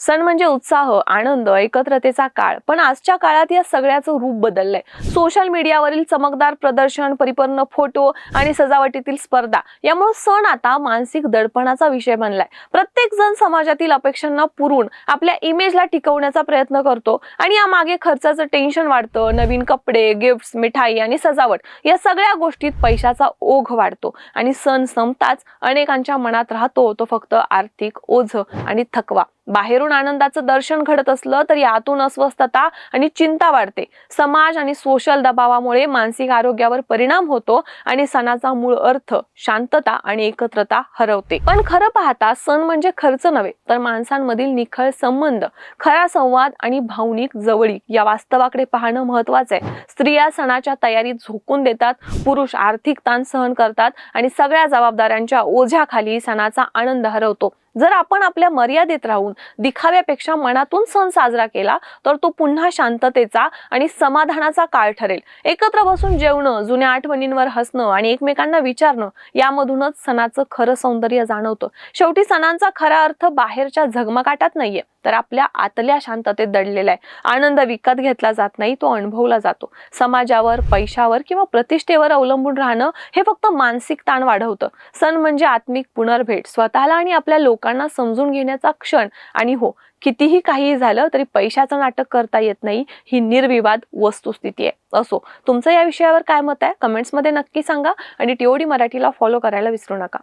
सण म्हणजे उत्साह आनंद एकत्रतेचा काळ. पण आजच्या काळात या सगळ्याचं रूप बदललंय. सोशल मीडियावरील चमकदार प्रदर्शन परिपूर्ण फोटो आणि सजावटीतील स्पर्धा यामुळे सण आता मानसिक दडपणाचा विषय बनलाय. प्रत्येक जण समाजातील अपेक्षांना पुरून आपल्या इमेजला टिकवण्याचा प्रयत्न करतो आणि या मागे खर्चाचं टेन्शन वाढतं. नवीन कपडे गिफ्ट्स मिठाई आणि सजावट या सगळ्या गोष्टीत पैशाचा ओघ वाढतो. आणि सण संपताच अनेकांच्या मनात राहतो तो फक्त आर्थिक ओझ आणि थकवा. बाहेरून आनंदाचं दर्शन घडत असलं तरी आतून अस्वस्थता आणि चिंता वाढते. समाज आणि सोशल दबावामुळे मानसिक आरोग्यावर परिणाम होतो आणि सणाचा मूळ अर्थ शांतता आणि एकत्रता हरवते. पण खरं पाहता सण म्हणजे खर्च नव्हे तर माणसांमधील निखळ संबंध खरा संवाद आणि भावनिक जवळीक या वास्तवाकडे पाहणं महत्वाचं आहे. स्त्रिया सणाच्या तयारीत झोकून देतात पुरुष आर्थिक ताण सहन करतात आणि सगळ्या जबाबदाऱ्यांच्या ओझ्याखाली सणाचा आनंद हरवतो. जर आपण आपल्या मर्यादेत राहून दिखाव्यापेक्षा मनातून सण साजरा केला तर तो पुन्हा शांततेचा आणि समाधानाचा काळ ठरेल. एकत्र बसून जेवणं जुन्या आठवणींवर हसणं आणि एकमेकांना विचारणं यामधूनच सणाचं खरं सौंदर्य जाणवतं. शेवटी सणांचा खरा अर्थ बाहेरच्या झगमगाटात नाहीये. तर आपल्या आतल्या शांततेत दडलेला आहे. आनंद विकत घेतला जात नाही तो अनुभवला जातो. समाजावर पैशावर किंवा प्रतिष्ठेवर अवलंबून राहणं हे फक्त मानसिक ताण वाढवतं. सण म्हणजे आत्मिक पुनर्भेट स्वतःला आणि आपल्या लोकांना समजून घेण्याचा क्षण. आणि हो कितीही काही झालं तरी पैशाचं नाटक करता येत नाही ही निर्विवाद वस्तुस्थिती आहे. असो तुमचं या विषयावर काय मत आहे? कमेंट्समध्ये नक्की सांगा आणि टीओडी मराठीला फॉलो करायला विसरू नका.